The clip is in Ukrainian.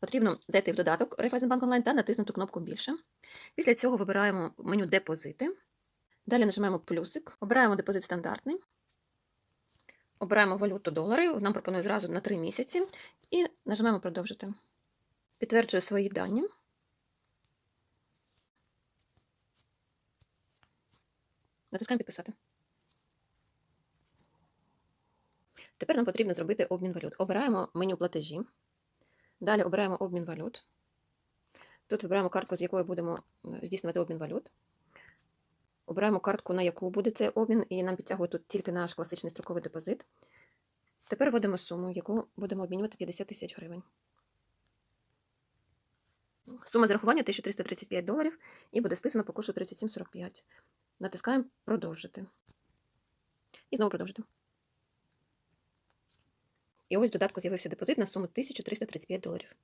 потрібно зайти в додаток Raiffeisenbank Online та натиснути кнопку більше. Після цього вибираємо меню Депозити. Далі нажимаємо плюсик, обираємо депозит стандартний. Обираємо валюту долари, нам пропонує зразу на 3 місяці. І нажимаємо продовжити. Підтверджую свої дані. Натискаємо підписати. Тепер нам потрібно зробити обмін валют. Обираємо меню платежі. Далі обираємо обмін валют. Тут вибираємо картку, з якою будемо е, здійснювати обмін валют. Обираємо картку, на яку буде цей обмін, і нам підтягує тут тільки наш класичний строковий депозит. Тепер вводимо суму, яку будемо обмінювати 50 тисяч гривень. Сума зарахування 1335 доларів і буде списано по курсу 37,45. Натискаємо продовжити. І знову продовжити. І ось в додатку з'явився депозит на суму 1335 доларів.